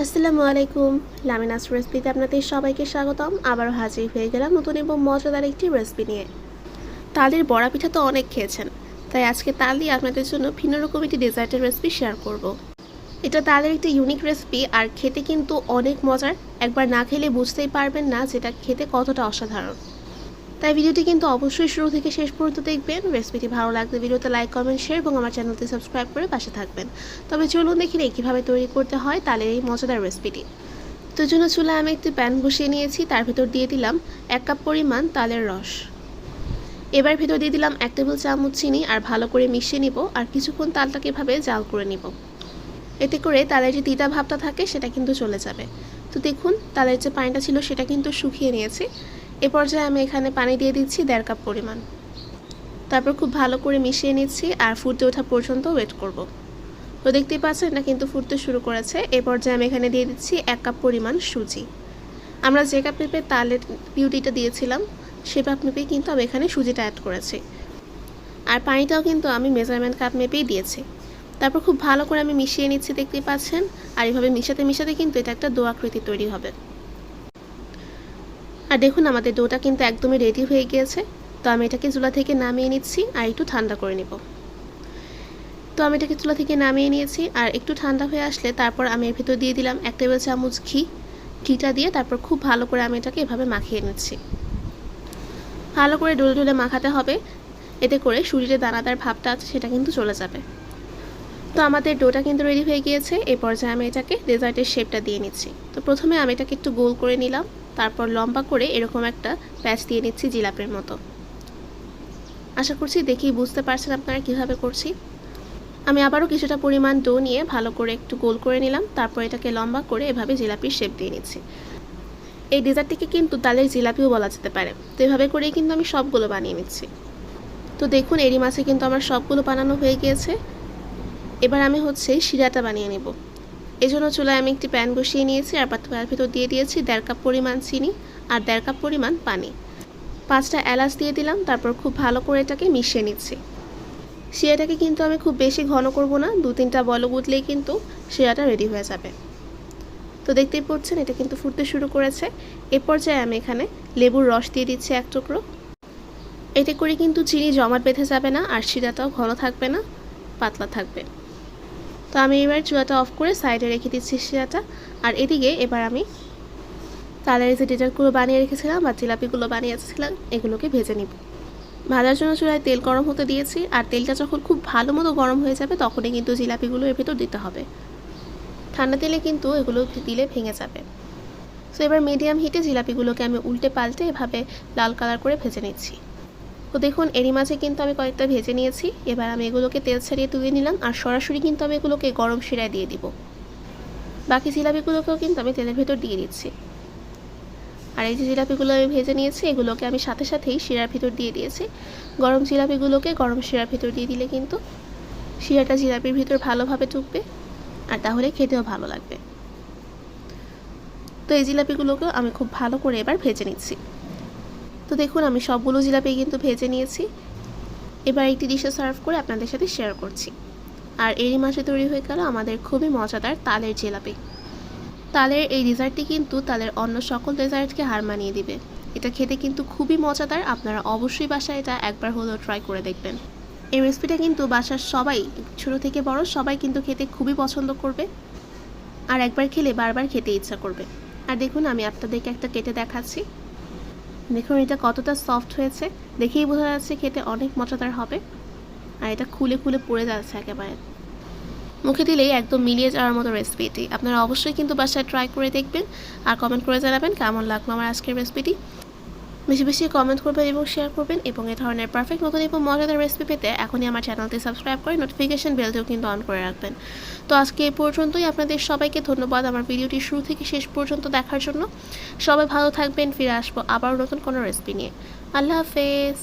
আসসালামু আলাইকুম। লামিনাস রেসিপিতে আপনাদের সবাইকে স্বাগতম। আবারও হাজির হয়ে গেলাম নতুন এবং মজাদার একটি রেসিপি নিয়ে। তালের বড়া পিঠা তো অনেক খেয়েছেন, তাই আজকে তাল দিয়ে আপনাদের জন্য ভিন্ন রকম একটি ডেজার্টের রেসিপি শেয়ার করব। এটা তালের একটি ইউনিক রেসিপি, আর খেতে কিন্তু অনেক মজার। একবার না খেলে বুঝতেই পারবেন না যেটা খেতে কতটা অসাধারণ। তাই ভিডিওটি কিন্তু অবশ্যই শুরু থেকে শেষ পর্যন্ত দেখবেন। রেসিপিটি ভালো লাগলে ভিডিওতে লাইক, কমেন্ট, শেয়ার এবং আমার চ্যানেলটি সাবস্ক্রাইব করে পাশে থাকবেন। তবে চলুন দেখি কীভাবে তৈরি করতে হয় তালের এই মজাদার রেসিপিটি। তো জন্য চুলায় আমি একটি প্যান বসিয়ে নিয়েছি। তার ভিতর দিয়ে দিলাম এক কাপ পরিমাণ তালের রস। এবার ভিতর দিয়ে দিলাম এক টেবিল চামচ চিনি আর ভালো করে মিশিয়ে নিব আর কিছুক্ষণ তালটাকে এভাবে জাল করে নিব। এতে করে তালের যে তিতা ভাবটা থাকে সেটা কিন্তু চলে যাবে। তো দেখুন, তালের যে পানিটা ছিল সেটা কিন্তু শুকিয়ে নিয়েছি। এ পর্যায়ে আমি এখানে পানি দিয়ে দিচ্ছি দেড় কাপ পরিমাণ। তারপর খুব ভালো করে মিশিয়ে নিচ্ছি আর ফুটতে ওঠা পর্যন্ত ওয়েট করব। তো দেখতেই পাচ্ছেন এটা কিন্তু ফুটতে শুরু করেছে। এ পর্যায়ে আমি এখানে দিয়ে দিচ্ছি এক কাপ পরিমাণ সুজি। আমরা যে কাপ মেপে তালের পিউটিটা দিয়েছিলাম, সে কাপ মেপেই কিন্তু আমি এখানে সুজিটা অ্যাড করেছি। আর পানিটাও কিন্তু আমি মেজারমেন্ট কাপ মেপেই দিয়েছি। তারপর খুব ভালো করে আমি মিশিয়ে নিচ্ছি, দেখতেই পাচ্ছেন। আর এভাবে মিশাতে মিশাতে কিন্তু এটা একটা দোয়াকৃতি তৈরি হবে। আর দেখুন, আমাদের ডোটা কিন্তু একদমই রেডি হয়ে গিয়েছে। তো আমি এটাকে চুলা থেকে নামিয়ে নিচ্ছি আর একটু ঠান্ডা করে নেব। তো আমি এটাকে চুলা থেকে নামিয়ে নিয়েছি আর একটু ঠান্ডা হয়ে আসলে তারপর আমি এর ভিতর দিয়ে দিলাম এক টেবিল চামচ ঘি। ঘিটা দিয়ে তারপর খুব ভালো করে আমি এটাকে এভাবে মাখিয়ে নিচ্ছি। ভালো করে ডলে ডলে মাখাতে হবে। এতে করে শরীরে দানাদার ভাবটা আছে, সেটা কিন্তু চলে যাবে। তো আমাদের ডোটা কিন্তু রেডি হয়ে গিয়েছে। এই পর্যায়ে আমি এটাকে ডেজার্টের শেপটা দিয়ে নিচ্ছি। তো প্রথমে আমি এটাকে একটু গোল করে নিলাম। তারপর লম্বা করে এরকম একটা প্যাচ দিয়ে নিচ্ছি জিলাপের মতো। আশা করছি দেখেই বুঝতে পারছেন আপনারা কীভাবে করছি। আমি আবারও কিছুটা পরিমাণ ডো নিয়ে ভালো করে একটু গোল করে নিলাম, তারপর এটাকে লম্বা করে এভাবে জিলাপির শেপ দিয়ে নিচ্ছি। এই ডেজার্টটিকে কিন্তু তালের জিলাপিও বলা যেতে পারে, তো এভাবে করেই কিন্তু আমি সবগুলো বানিয়ে নিচ্ছি। তো দেখুন, এরই মাছে কিন্তু আমার সবগুলো বানানো হয়ে গিয়েছে। এবার আমি হচ্ছে শিরাটা বানিয়ে নেব। এই জন্য চুলায় আমি একটি প্যান বসিয়ে নিয়েছি আর পাতার ভিতর দিয়ে দিয়েছি দেড় কাপ পরিমাণ চিনি আর দেড় কাপ পরিমাণ পানি। পাঁচটা এলাচ দিয়ে দিলাম, তারপর খুব ভালো করে এটাকে মিশিয়ে নিচ্ছি। শিরাটাকে কিন্তু আমি খুব বেশি ঘন করব না, দু তিনটা বল উঠলেই কিন্তু শিরাটা রেডি হয়ে যাবে। তো দেখতেই পড়ছেন এটা কিন্তু ফুটতে শুরু করেছে। এ পর্যায়ে আমি এখানে লেবুর রস দিয়ে দিচ্ছি এক টুকরো। এতে করে কিন্তু চিনি জমাট বেঁধে যাবে না আর শিরাটাও ঘন থাকবে না, পাতলা থাকবে। তো আমি এবার চুলাটা অফ করে সাইডে রেখে দিচ্ছি শিরাটা। আর এদিকে এবার আমি তালের যে ডেজার্টগুলো বানিয়ে রেখেছিলাম বা জিলাপিগুলো বানিয়েছিলাম এগুলোকে ভেজে নিব। ভাজার জন্য চুলায় তেল গরম হতে দিয়েছি, আর তেলটা যখন খুব ভালো মতো গরম হয়ে যাবে, তখনই কিন্তু জিলাপিগুলো এর ভেতর দিতে হবে। ঠান্ডা তেলে কিন্তু এগুলো দিলে ভেঙে যাবে। তো এবার মিডিয়াম হিটে জিলাপিগুলোকে আমি উল্টে পাল্টে এভাবে লাল কালার করে ভেজে নিচ্ছি। তো দেখুন, এরই মাঝে কিন্তু আমি কয়েকটা ভেজে নিয়েছি। এবার আমি এগুলোকে তেল ছাড়িয়ে তুলে নিলাম আর সরাসরি কিন্তু আমি এগুলোকে গরম শিরায় দিয়ে দিব। বাকি জিলাপিগুলোকেও কিন্তু আমি তেলের ভেতর দিয়ে দিচ্ছি। আর এই যে জিলাপিগুলো আমি ভেজে নিয়েছি, এগুলোকে আমি সাথে সাথেই শিরার ভিতর দিয়ে দিয়েছি। গরম জিলাপিগুলোকে গরম শিরার ভিতর দিয়ে দিলে কিন্তু শিরাটা জিলাপির ভিতর ভালোভাবে টুকবে আর তাহলে খেতেও ভালো লাগবে। তো এই জিলাপিগুলোকেও আমি খুব ভালো করে এবার ভেজে নিচ্ছি। তো দেখুন, আমি সবগুলো জিলাপি কিন্তু ভেজে নিয়েছি। এবার একটি ডিশে সার্ভ করে আপনাদের সাথে শেয়ার করছি। আর এরই মাসে তৈরি হয়ে গেল আমাদের খুবই মজাদার তালের জিলাপি। তালের এই ডেজার্টটি কিন্তু তালের অন্য সকল ডেজার্টকে হার মানিয়ে দিবে। এটা খেতে কিন্তু খুবই মজাদার, আপনারা অবশ্যই বাসায় এটা একবার হলেও ট্রাই করে দেখবেন। এই রেসিপিটা কিন্তু বাসার সবাই, ছোটো থেকে বড় সবাই কিন্তু খেতে খুবই পছন্দ করবে। আর একবার খেলে বারবার খেতে ইচ্ছা করবে। আর দেখুন, আমি আপনাদেরকে একটা কেটে দেখাচ্ছি। দেখুন এটা কতটা সফট হয়েছে দেখেই বোঝা যাচ্ছে খেতে অনেক মজাদার হবে। আর এটা খুলে খুলে পড়ে যাচ্ছে একেবারে। মুখে দিলেই একদম মিলিয়ে যাওয়ার মতো রেসিপি এটি আপনারা অবশ্যই কিন্তু বাসায় ট্রাই করে দেখবেন। আর কমেন্ট করে জানাবেন কেমন লাগল আমার আজকের রেসিপিটি বেশি বেশি কমেন্ট করবেন এবং শেয়ার করবেন এবং এ ধরনের পারফেক্ট নতুন এবং মজাদার রেসিপি পেতে এখনই আমার চ্যানেলটি সাবস্ক্রাইব করে নোটিফিকেশন বেলটিও কিন্তু অন করে রাখবেন। তো আজকে এই পর্যন্তই। আপনাদের সবাইকে ধন্যবাদ আমার ভিডিওটি শুরু থেকে শেষ পর্যন্ত দেখার জন্য। সবাই ভালো থাকবেন, ফিরে আসব আবার নতুন কোনো রেসিপি নিয়ে। আল্লাহ হাফেজ।